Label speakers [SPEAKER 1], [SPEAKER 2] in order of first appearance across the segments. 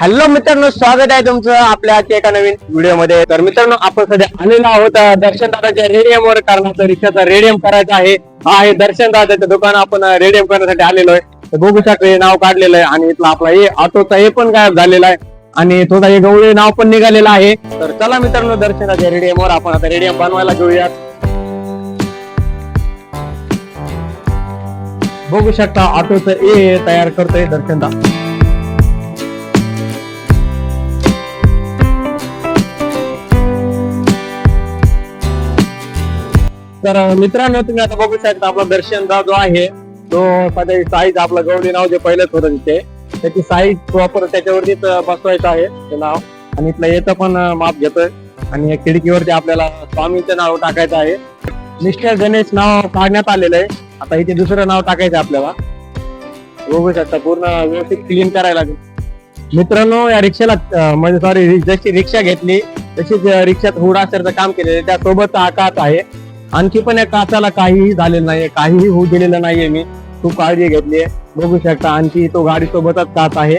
[SPEAKER 1] Hello मित्रांनो स्वागत आहे तुमचं आपल्या आजच्या एका नवीन व्हिडिओमध्ये तर मित्रांनो आपण सध्या आलेलो आहोत दर्शन दादाच्या रेडियम वर कारण रिक्षाचा रेडियम करायचा आहे. हा आहे दर्शन दादाचं दुकान आपण रेडियम करण्यासाठी आलेलो आहे. तर बघू हे नाव काढलेलं आहे आणि इथला आपला हे ऑटोचा हे पण गायब झालेला आहे. आणि थोडा हे गवळी नाव पण निघालेलं आहे. तर चला मित्रांनो दर्शनाच्या रेडियम वर आपण आता रेडियम बनवायला घेऊयात. बघू शकता ऑटोचं ए तयार करतोय दर्शन तर मित्रांनो तुम्ही आता बघू शकता आपला दर्शनचा जो आहे तो सध्या साईज आपला गौरी नाव जे पहिलंच होतं तिथे त्याची साईज प्रॉपर त्याच्यावरतीच बसवायचं आहे ते नाव. आणि इथलं येतं पण माप घेतोय. आणि या खिडकीवरती आपल्याला स्वामींचं नाव टाकायचं आहे. मिस्टर गणेश नाव काढण्यात आलेलं आहे. आता इथे दुसरं नाव टाकायचं आहे आपल्याला. बघू शकता पूर्ण व्यवस्थित क्लीन करायला लागेल. मित्रांनो या रिक्षाला म्हणजे सॉरी जशी रिक्षा घेतली तशीच रिक्षात हुड असल्याचं काम केलेलं त्यासोबत आकाश आहे. आणखी पण या काचाला काहीही झालेलं नाहीये काहीही होऊ दिलेलं नाहीये मी. खूप काळजी घेतली आहे बघू शकता आणखी तो गाडी सोबतच काच आहे.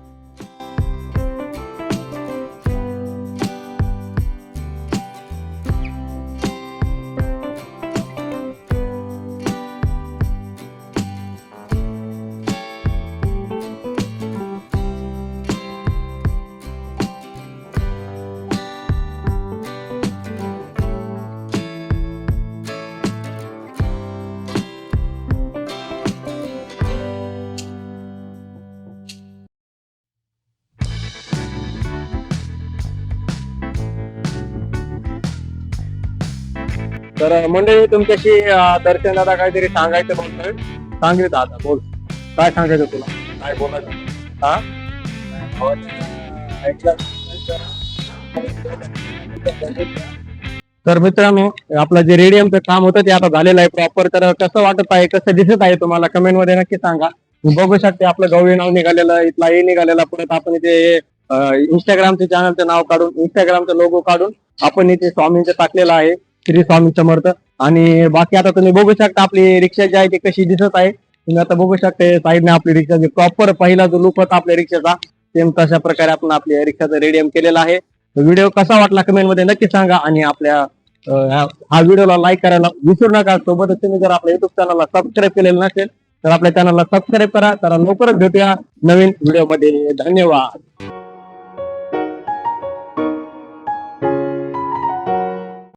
[SPEAKER 1] तर मंडळी तुमच्याशी दर्शन दादा काहीतरी सांगायचं बोलतोय सांगितलं आता बोल. काय सांगायचं तुला? काय बोलायचं? हा? तर मित्रांनो आपलं जे रेडियमचं काम होतं ते आता झालेलं आहे प्रॉपर तर कसं वाटत आहे कसं दिसत आहे तुम्हाला? कमेंटमध्ये नक्की सांगा. बघू शकते आपलं गवळी नाव निघालेलं इथला हे निघालेला. परत आपण इथे इंस्टाग्रामचे चॅनलचं नाव काढून इंस्टाग्रामचं लोगो काढून आपण इथे स्वामींचं टाकलेलं आहे. श्री स्वामी समर्थ. आणि बाकी आता तुम्ही बघू शकता आपली रिक्षा जी आहे ती कशी दिसत आहे. तुम्ही आता बघू शकता साईडने आपली रिक्षा जी प्रॉपर पहिला जो लुक होता आपल्या रिक्षाचा सेम तशा प्रकारे आपण आपल्या रिक्षाचा रेडियम केलेला आहे. व्हिडिओ कसा वाटला कमेंटमध्ये नक्की सांगा आणि आपल्या हा व्हिडिओला लाईक करायला विसरू नका. सोबतच तुम्ही जर आपल्या युट्यूब चॅनलला सबस्क्राईब केलेलं नसेल तर आपल्या चॅनलला सबस्क्राईब करा. तर लवकरच भेटूया नवीन व्हिडिओमध्ये. धन्यवाद.